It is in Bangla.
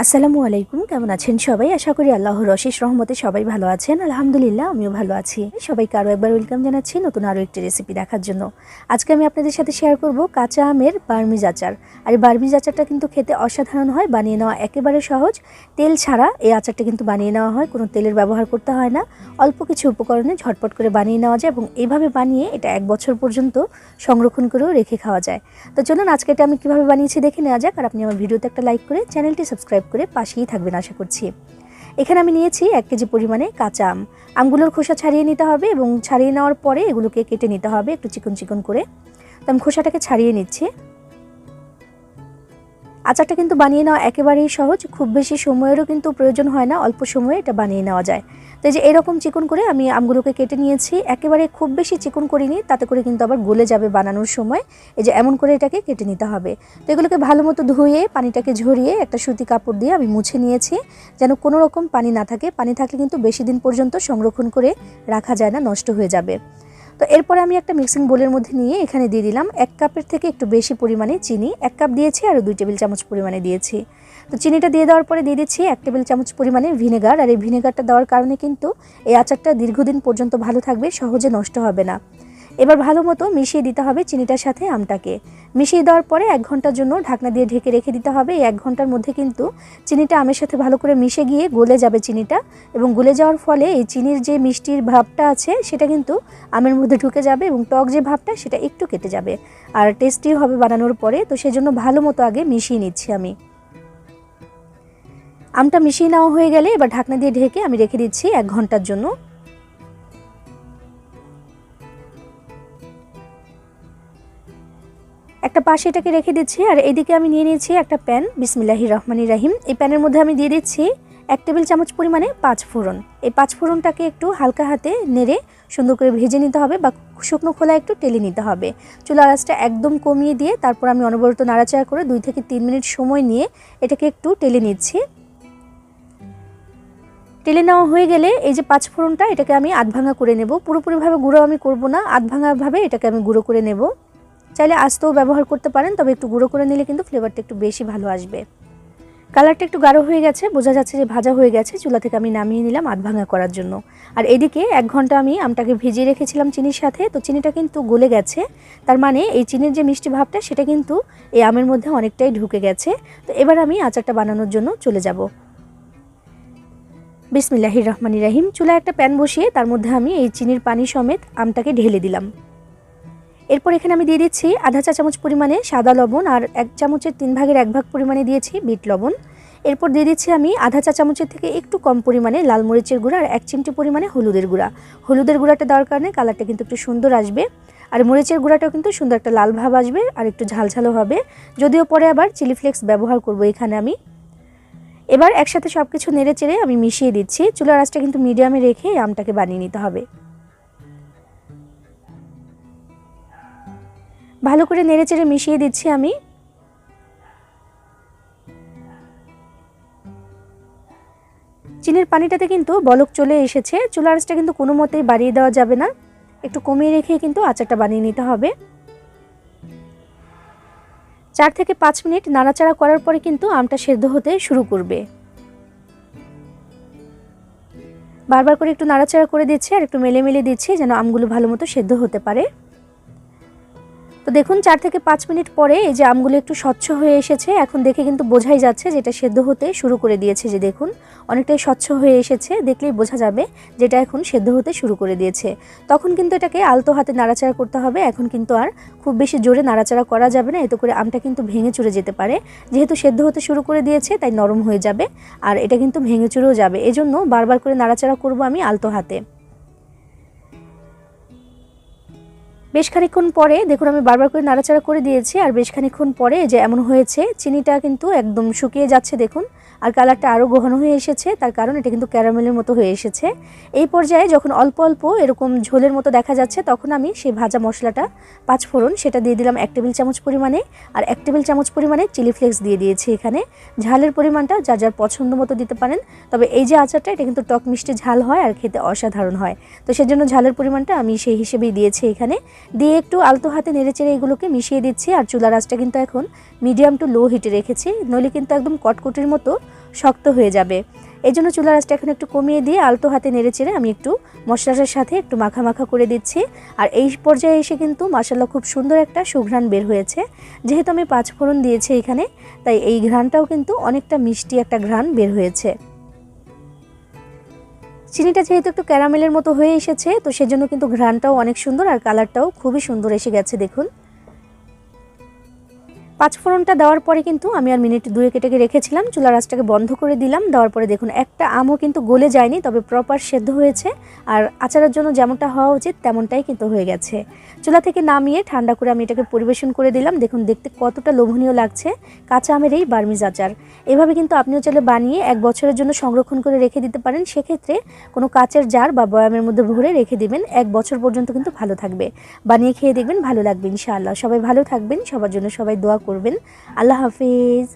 আসসালামু আলাইকুম, কেমন আছেন সবাই? আশা করি আল্লাহর রশিস রহমতে সবাই ভালো আছেন। আলহামদুলিল্লাহ, আমিও ভালো আছি। সবাইকে আরও একবার ওয়েলকাম জানাচ্ছি নতুন আরও একটি রেসিপি দেখার জন্য। আজকে আমি আপনাদের সাথে শেয়ার করব কাঁচা আমের বার্মিজ আচার। আর এই বার্মিজ আচারটা কিন্তু খেতে অসাধারণ হয়, বানিয়ে নেওয়া একেবারে সহজ। তেল ছাড়া এই আচারটা কিন্তু বানিয়ে নেওয়া হয়, কোনো তেলের ব্যবহার করতে হয় না। অল্প কিছু উপকরণে ঝটপট করে বানিয়ে নেওয়া যায় এবং এইভাবে বানিয়ে এটা এক বছর পর্যন্ত সংরক্ষণ করেও রেখে খাওয়া যায়। তো চলুন আজকে এটা আমি কীভাবে বানিয়েছি দেখে নেওয়া যাক। আর আপনি আমার ভিডিওতে একটা লাইক করে চ্যানেলটি সাবস্ক্রাইব করে পাশেই থাকবেন আশা করছি। এখানে আমি নিয়েছি এক কেজি পরিমাণে কাঁচা আম। আমগুলোর খোসা ছাড়িয়ে নিতে হবে এবং ছাড়িয়ে নেওয়ার পরে এগুলোকে কেটে নিতে হবে একটু চিকন চিকন করে। তো আমি খোসাটাকে ছাড়িয়ে নিচ্ছি। আচারটা কিন্তু বানিয়ে নেওয়া একেবারেই সহজ। খুব বেশি সময়েরও কিন্তু প্রয়োজন হয় না, অল্প সময়ে এটা বানিয়ে নেওয়া যায়। তো এই যে এরকম চিকন করে আমি আমগুলোকে কেটে নিয়েছি। একেবারে খুব বেশি চিকন করিনি, তাতে করে কিন্তু আবার গলে যাবে বানানোর সময়। এই যে এমন করে এটাকে কেটে নিতে হবে। তো এগুলোকে ভালো মতো ধুয়ে, পানিটাকে ঝরিয়ে একটা সুতি কাপড় দিয়ে আমি মুছে নিয়েছি। যেন কোনো রকম পানি না থাকে। পানি থাকলে কিন্তু বেশি দিন পর্যন্ত সংরক্ষণ করে রাখা যায় না, নষ্ট হয়ে যাবে। তো এরপরে আমি একটা মিক্সিং বোলের মধ্যে নিয়ে এখানে দিয়ে দিলাম এক কাপের থেকে একটু বেশি পরিমাণে চিনি, এক কাপ দিয়েছি আর দুই টেবিল চামচ পরিমাণে দিয়েছি। তো চিনিটা দিয়ে দেওয়ার পরে দিয়ে দিচ্ছি এক টেবিল চামচ পরিমাণে ভিনেগার আর এই ভিনেগারটা দেওয়ার কারণে কিন্তু এই আচারটা দীর্ঘদিন পর্যন্ত ভালো থাকবে, সহজে নষ্ট হবে না। এবার ভালো মতো মিশিয়ে দিতে হবে চিনিটার সাথে আমটাকে। মিশিয়ে দেওয়ার পরে এক ঘণ্টার জন্য ঢাকনা দিয়ে ঢেকে রেখে দিতে হবে। এই এক ঘণ্টার মধ্যে কিন্তু চিনিটা আমের সাথে ভালো করে মিশে গিয়ে গলে যাবে চিনিটা এবং গলে যাওয়ার ফলে এই চিনির যে মিষ্টির ভাবটা আছে সেটা কিন্তু আমের মধ্যে ঢুকে যাবে এবং টক যে ভাবটা সেটা একটু কেটে যাবে। আর টেস্টি হবে বানানোর পরে, তো সেজন্য ভালো মতো আগে মিশিয়ে নিচ্ছি আমি। আমটা মিশিয়ে নেওয়া হয়ে গেলে এবার ঢাকনা দিয়ে ঢেকে আমি রেখে দিচ্ছি এক ঘণ্টার জন্য। একটা পাশে এটাকে রেখে দিচ্ছি, আর এদিকে আমি নিয়ে নিয়েছি একটা প্যান। বিসমিল্লাহির রহমানি রাহিম। এই প্যানের মধ্যে আমি দিয়ে দিচ্ছি এক টেবিল চামচ পরিমাণে পাঁচ ফোড়ন। এই পাঁচ ফোড়নটাকে একটু হালকা হাতে নেড়ে সুন্দর করে ভেজে নিতে হবে বা শুকনো খোলা একটু টেলে নিতে হবে। চুলা আঁচটা একদম কমিয়ে দিয়ে তারপর আমি অনবরত নাড়াচাড়া করে দুই থেকে তিন মিনিট সময় নিয়ে এটাকে একটু টেলে নিচ্ছি। টেলে নেওয়া হয়ে গেলে এই যে পাঁচ ফোড়নটা এটাকে আমি আধ ভাঙা করে নেব। পুরোপুরিভাবে গুঁড়ো আমি করব না আধ ভাঙাভাবে এটাকে আমি গুঁড়ো করে নেব। চাইলে আস্তেও ব্যবহার করতে পারেন, তবে একটু গুঁড়ো করে নিলে কিন্তু ফ্লেভারটা একটু বেশি ভালো আসবে। কালারটা একটু গাঢ় হয়ে গেছে, বোঝা যাচ্ছে যে ভাজা হয়ে গেছে, চুলা থেকে আমি নামিয়ে নিলাম আধ ভাঙা করার জন্য। আর এদিকে এক ঘণ্টা আমি আমটাকে ভিজিয়ে রেখেছিলাম চিনির সাথে, তো চিনিটা কিন্তু গলে গেছে। তার মানে এই চিনির যে মিষ্টি ভাবটা, সেটা কিন্তু এই আমের মধ্যে অনেকটাই ঢুকে গেছে। তো এবার আমি আচারটা বানানোর জন্য চলে যাব। বিসমিল্লাহির রহমানি রাহিম চুলা একটা প্যান বসিয়ে তার মধ্যে আমি এই চিনির পানি সমেত আমটাকে ঢেলে দিলাম। এরপর এখানে আমি দিয়ে দিচ্ছি আধা চা চামচ পরিমাণে সাদা লবণ আর এক চামচের তিন ভাগের এক ভাগ পরিমাণে দিয়েছি বিট লবণ। এরপর দিয়ে দিচ্ছি আমি আধা চা চামচের থেকে একটু কম পরিমাণে লাল মরিচের গুঁড়া আর এক চিমটি পরিমাণে হলুদের গুঁড়া। হলুদের গুঁড়াটা দেওয়ার কারণে কালারটা কিন্তু একটু সুন্দর আসবে আর মরিচের গুঁড়াটাও কিন্তু সুন্দর একটা লাল ভাব আসবে আর একটু ঝালঝালও হবে। যদিও পরে আবার চিলি ফ্লেক্স ব্যবহার করব এখানে আমি। এবার একসাথে সব কিছু নেড়ে চেড়ে আমি মিশিয়ে দিচ্ছি। চুলার আঁচটা কিন্তু মিডিয়ামে রেখে আমটাকে বানিয়ে নিতে হবে। ভালো করে নেড়ে চেড়ে মিশিয়ে দিচ্ছি আমি। চিনির পানিটাতে কিন্তু বলক চলে এসেছে। চুলার আঁচটা কিন্তু কোনো মতেই বাড়িয়ে দেওয়া যাবে না। একটু কমিয়ে রেখে কিন্তু আচারটা বানিয়ে নিতে হবে। চার থেকে পাঁচ মিনিট নাড়াচাড়া করার পরে কিন্তু আমটা সেদ্ধ হতে শুরু করবে। বারবার করে একটু নাড়াচাড়া করে দিচ্ছি আর একটু মেলে মেলে দিচ্ছি যেন আমগুলো ভালো মতো সেদ্ধ হতে পারে। তো দেখুন, চার থেকে পাঁচ মিনিট পরে এই যে আমগুলো একটু স্বচ্ছ হয়ে এসেছে, এখন দেখে কিন্তু বোঝাই যাচ্ছে যে এটা সেদ্ধ হতে শুরু করে দিয়েছে যে দেখুন, অনেকটাই স্বচ্ছ হয়ে এসেছে, দেখলেই বোঝা যাবে যেটা এখন সেদ্ধ হতে শুরু করে দিয়েছে। তখন কিন্তু এটাকে আলতো হাতে নাড়াচাড়া করতে হবে, এখন কিন্তু আর খুব বেশি জোরে নাড়াচাড়া করা যাবে না, এতে করে আমটা কিন্তু ভেঙে চুরে যেতে পারে। যেহেতু সেদ্ধ হতে শুরু করে দিয়েছে, তাই নরম হয়ে যাবে, আর এটা কিন্তু ভেঙে চুরেও যাবে। এজন্য বারবার করে নাড়াচাড়া করব আমি আলতো হাতে। বেশ খানিক্ষণ পরে, দেখুন আমি বারবার করে নাড়াচাড়া করে দিয়েছি, আর বেশ খানিক্ষণ পরে যে এমন হয়েছে, চিনিটা কিন্তু একদম শুকিয়ে যাচ্ছে, দেখুন। আর কালারটা আরও গহন হয়ে এসেছে, তার কারণ এটা কিন্তু ক্যারামেলের মতো হয়ে এসেছে। এই পর্যায়ে যখন অল্প অল্প এরকম ঝোলের মতো দেখা যাচ্ছে, তখন আমি সেই ভাজা মশলাটা পাঁচ ফোড়ন সেটা দিয়ে দিলাম এক টেবিল চামচ পরিমাণে। আর এক টেবিল চামচ পরিমাণে চিলি ফ্লেক্স দিয়ে দিয়েছি এখানে। ঝালের পরিমাণটা যা যার পছন্দ মতো দিতে পারেন, তবে এই যে আচারটা, এটা কিন্তু টক মিষ্টি ঝাল হয় আর খেতে অসাধারণ হয়। তো সেজন্য ঝালের পরিমাণটা আমি সেই হিসেবেই দিয়েছি এখানে। দিয়ে একটু আলতো হাতে নেড়েচেড়ে এগুলোকে মিশিয়ে দিচ্ছি, আর চুলা রাসটা কিন্তু এখন মিডিয়াম টু লো হিটে রেখেছি। নইলে কিন্তু একদম কটকটির মতো শক্ত হয়ে যাবে। এই জন্য চুলা রাসটা এখন একটু কমিয়ে দিয়ে আলতো হাতে নেড়েচেড়ে আমি একটু মশলাটার সাথে একটু মাখা মাখা করে দিচ্ছি। আর এই পর্যায়ে এসে কিন্তু মাসাল্লাহ খুব সুন্দর একটা সুঘ্রাণ বের হয়েছে। যেহেতু আমি পাঁচ ফোড়ন দিয়েছি এখানে, তাই এই ঘ্রাণটাও কিন্তু অনেকটা মিষ্টি একটা ঘ্রাণ বের হয়েছে। চিনিটা যেহেতু একটু ক্যারামেলের মতো হয়ে এসেছে, তো সেজন্য কিন্তু ঘ্রাণটাও অনেক সুন্দর আর কালারটাও খুবই সুন্দর এসে গেছে, দেখুন। পাঁচ ফোড়নটা দেওয়ার পরে কিন্তু আমি আর মিনিট দুয়ে কেটে রেখেছিলাম, চুলা রাসটাকে বন্ধ করে দিলাম, দেওয়ার পরে দেখুন একটা আমও কিন্তু গলে যায়নি, তবে প্রপার সেদ্ধ হয়েছে, আর আচারের জন্য যেমনটা হওয়া উচিত তেমনটাই কিন্তু হয়ে গেছে। চুলা থেকে নামিয়ে ঠান্ডা করে আমি এটাকে পরিবেশন করে দিলাম, দেখুন দেখতে কতটা লোভনীয় লাগছে, কাঁচা আমের এই বার্মিজ আচার। এভাবে কিন্তু আপনিও চাইলে বানিয়ে এক বছরের জন্য সংরক্ষণ করে রেখে দিতে পারেন, সেক্ষেত্রে কোনো কাচের জার বা বয়ামের মধ্যে ভরে রেখে দিবেন, এক বছর পর্যন্ত কিন্তু ভালো থাকবে। বানিয়ে খেয়ে দেখবেন ভালো লাগবে ইনশাআল্লাহ। সবাই ভালো থাকবেন, সবার জন্য সবাই দোয়া করবেন। আল্লাহ হাফিজ।